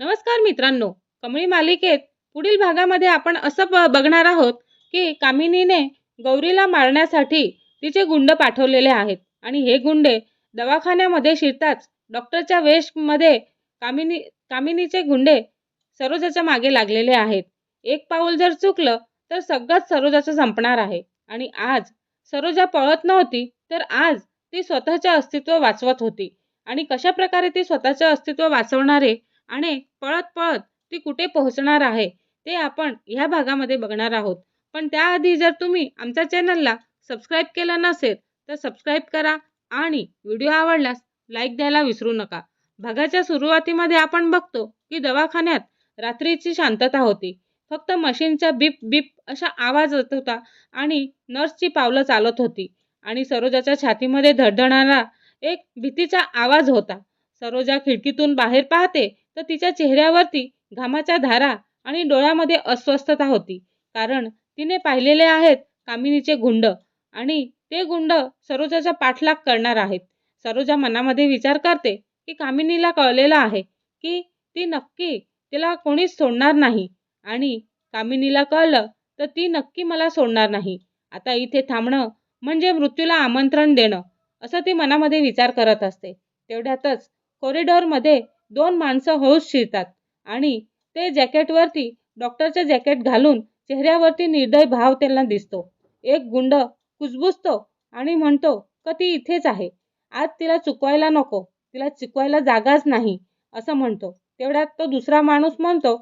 नमस्कार मित्रांनो कमळी मालिकेत पुढील भागामध्ये आपण असं ब बघणार आहोत की कामिनीने गौरीला मारण्यासाठी तिचे गुंड पाठवलेले आहेत. आणि हे गुंडे दवाखान्यामध्ये शिरताच डॉक्टरच्या वेशमध्ये कामिनी कामिनीचे गुंडे सरोजाच्या मागे लागलेले आहेत. एक पाऊल जर चुकलं तर सगळंच सरोजाचं संपणार आहे. आणि आज सरोजा पळत नव्हती तर आज ती स्वतःचे अस्तित्व वाचवत होती. आणि कशा प्रकारे ती स्वतःचे अस्तित्व वाचवणारे आणि पळत पळत ती कुठे पोहोचणार आहे ते आपण ह्या भागामध्ये बघणार आहोत. पण त्याआधी जर तुम्ही आमच्या चॅनलला सबस्क्राईब केलं नसेल तर सबस्क्राईब करा आणि व्हिडिओ आवडल्यास लाईक द्यायला विसरू नका. भागाच्या सुरुवातीमध्ये आपण बघतो की दवाखान्यात रात्रीची शांतता होती. फक्त मशीनचा बीप बीप असा आवाज येत होता आणि नर्सची पावलं चालत होती. आणि सरोजाच्या छातीमध्ये धडधडणारा एक भीतीचा आवाज होता. सरोजा खिडकीतून बाहेर पाहते तर तिच्या चेहऱ्यावरती घामाच्या धारा आणि डोळ्यामध्ये अस्वस्थता होती. कारण तिने पाहिलेले आहेत कामिनीचे गुंड आणि ते गुंड सरोजाचा पाठलाग करणार आहेत. सरोजा मनामध्ये विचार करते की कामिनीला कळलेलं आहे की ती नक्की तिला कोणीच सोडणार नाही आणि कामिनीला कळलं तर ती नक्की मला सोडणार नाही. आता इथे थांबणं म्हणजे मृत्यूला आमंत्रण देणं असं ती मनामध्ये विचार करत असते. तेवढ्यातच कॉरिडॉरमध्ये दोन माणसं हळूच शिरतात. आणि ते जॅकेटवरती डॉक्टरचे जॅकेट घालून चेहऱ्यावरती निर्दय भाव त्यांना दिसतो. एक गुंड कुजबुजतो आणि म्हणतो का ती इथेच आहे. आज तिला चुकवायला नको. तिला चुकवायला जागाच नाही असं म्हणतो. तेवढ्यात तो दुसरा माणूस म्हणतो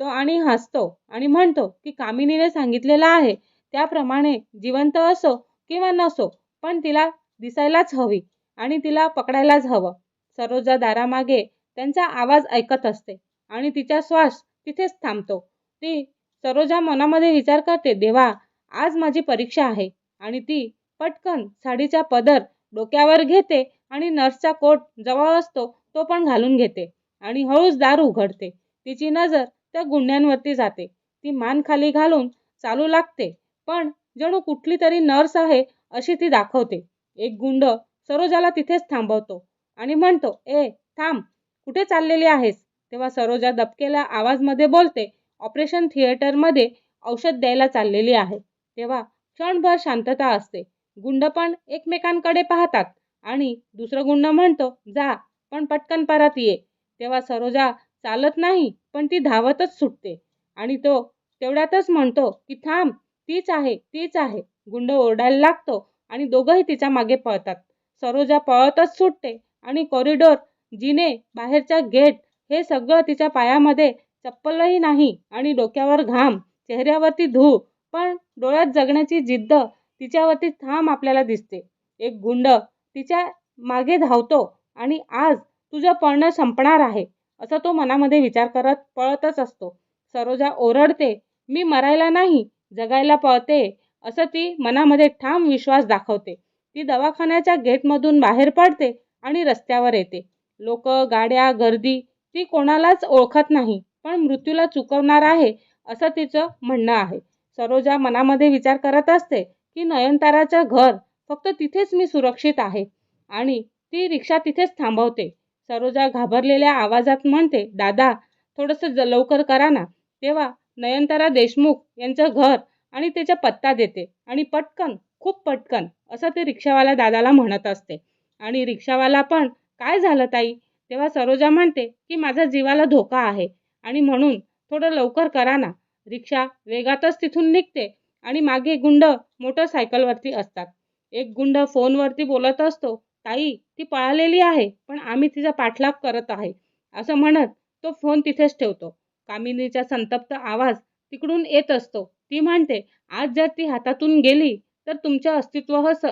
तो आणि हसतो आणि म्हणतो की कामिनीने सांगितलेलं आहे. त्याप्रमाणे जिवंत असो किंवा नसो पण तिला दिसायलाच हवी आणि तिला पकडायलाच हवं. सरोजा दारामागे त्यांचा आवाज ऐकत असते आणि तिचा श्वास तिथेच थांबतो. ती सरोजा मनामध्ये विचार करते देवा आज माझी परीक्षा आहे आणि ती पटकन साडीचा पदर डोक्यावर घेते आणि नर्सचा कोट जवळ असतो तो पण घालून घेते आणि हळूच दार उघडते. तिची नजर त्या गुंड्यांवरती जाते. ती मान खाली घालून चालू लागते पण जणू कुठली तरी नर्स आहे अशी ती दाखवते. एक गुंड सरोजाला तिथेच थांबवतो आणि म्हणतो ए थांब कुठे चाललेली आहेस? तेव्हा सरोजा दबकेला आवाजमध्ये बोलते ऑपरेशन थिएटरमध्ये औषध द्यायला चाललेली आहे. तेव्हा क्षणभर शांतता असते. गुंड पण एकमेकांकडे पाहतात आणि दुसरं गुंड म्हणतो जा पण पटकन परत ये. तेव्हा सरोजा चालत नाही पण ती धावतच सुटते आणि तो तेवढ्यातच म्हणतो की थांब तीच आहे तीच आहे. गुंड ओरडायला लागतो आणि दोघंही तिच्यामागे पळतात. सरोजा पळतच सुटते आणि कॉरिडोर जिने बाहेरच्या गेट हे सगळं तिच्या पायामध्ये चप्पलही नाही आणि डोक्यावर घाम चेहऱ्यावरती धूळ पण डोळ्यात जगण्याची जिद्द तिच्यावरती ठाम आपल्याला दिसते. एक गुंड तिच्यामागे धावतो आणि आज तुझं पळणं संपणार आहे असं तो मनामध्ये विचार करत पळतच असतो. सरोजा ओरडते मी मरायला नाही जगायला पळते असं ती मनामध्ये ठाम विश्वास दाखवते. ती दवाखान्याच्या गेटमधून बाहेर पडते आणि रस्त्यावर येते. लोक गाड्या गर्दी ती कोणालाच ओळखत नाही पण मृत्यूला चुकवणार आहे असं तिचं म्हणणं आहे. सरोजा मनामध्ये विचार करत असते की नयनताराचं घर फक्त तिथेच मी सुरक्षित आहे आणि ती रिक्षा तिथेच थांबवते. सरोजा घाबरलेल्या आवाजात म्हणते दादा थोडंसं ज लवकर करा ना. तेव्हा नयनतारा देशमुख यांचं घर आणि त्याचा पत्ता देते आणि पटकन खूप पटकन असं ते रिक्षावाला दादाला म्हणत असते. आणि रिक्षावाला पण काय झालं ताई? तेव्हा सरोजा म्हणते की माझा जीवाला धोका आहे आणि म्हणून थोडं लवकर करा ना. रिक्षा वेगातच तिथून निघते आणि मागे गुंड मोटरसायकलवरती असतात. एक गुंड फोनवरती बोलत असतो ताई ती पळालेली आहे पण आम्ही तिचा पाठलाग करत आहे. असं म्हणत तो फोन तिथेच ठेवतो. कामिनीचा संतप्त आवाज तिकडून येत असतो. ती म्हणते आज जर ती हातातून गेली तर तुमच्या अस्तित्व स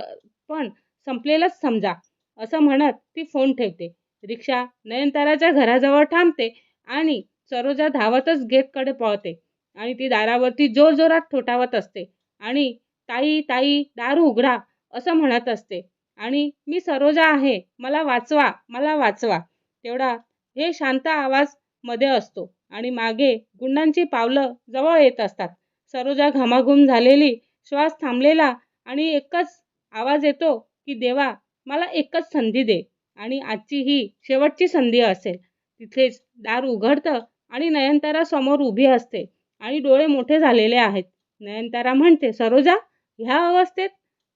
पण संपलेलंच समजा. असं म्हणत ती फोन ठेवते. रिक्षा नयनताराच्या घराजवळ थांबते आणि सरोजा धावतच गेटकडे पळते आणि ती दारावरती जोरजोरात ठोठावत असते. आणि ताई ताई दार उघडा असं म्हणत असते. आणि मी सरोजा आहे मला वाचवा मला वाचवा. तेवढा हे शांत आवाजमध्ये असतो आणि मागे गुंडांची पावलं जवळ येत असतात. सरोजा घामाघूम झालेली श्वास थांबलेला आणि एकच आवाज येतो की देवा मला एकच संधी दे आणि आजची ही शेवटची संधी असेल. तिथेच दार उघडतं आणि नयनतारा समोर उभी असते आणि डोळे मोठे झालेले आहेत. नयनतारा म्हणते सरोजा ह्या अवस्थेत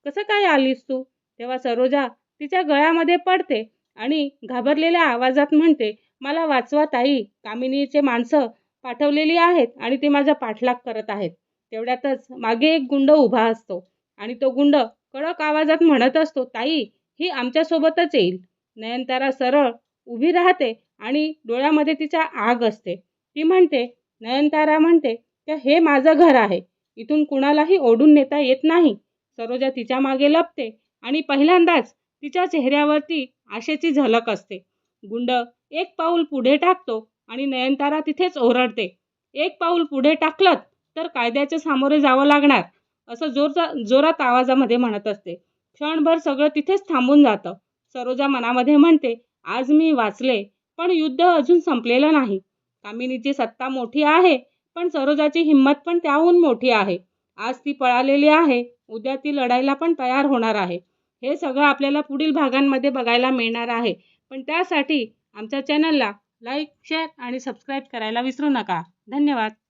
कसं काय आलीस तू? तेव्हा सरोजा तिच्या गळ्यामध्ये पडते आणि घाबरलेल्या आवाजात म्हणते मला वाचवा ताई कामिनीचे माणसं पाठवलेली आहेत आणि ते माझा पाठलाग करत आहेत. तेवढ्यातच मागे एक गुंड उभा असतो आणि तो गुंड कडक आवाजात म्हणत असतो ताई ही आमच्यासोबतच येईल. नयनतारा सरळ उभी राहते आणि डोळ्यामध्ये तिच्या आग असते. ती म्हणते नयनतारा म्हणते की हे माझं घर आहे. इथून कुणालाही ओढून नेता येत नाही. सरोजा तिच्यामागे लपते आणि पहिल्यांदाच तिच्या चेहऱ्यावरती आशेची झलक असते. गुंड एक पाऊल पुढे टाकतो आणि नयनतारा तिथेच ओरडते. एक पाऊल पुढे टाकलं तर कायद्याच्या सामोरे जावं लागणार असं जोरचा जोरात आवाजामध्ये म्हणत असते. क्षणभर सगळं तिथेच थांबून जातं. सरोजा मनामध्ये म्हणते आज मी वाचले पण युद्ध अजून संपलेलं नाही. कामिनीची सत्ता मोठी आहे पण सरोजाची हिंमत पण त्याहून मोठी आहे. आज ती पळालेली आहे उद्या ती लढायला पण तयार होणार आहे. हे सगळं आपल्याला पुढील भागांमध्ये बघायला मिळणार आहे. पण त्यासाठी आमच्या चॅनलला लाईक शेअर आणि सबस्क्राईब करायला विसरू नका. धन्यवाद.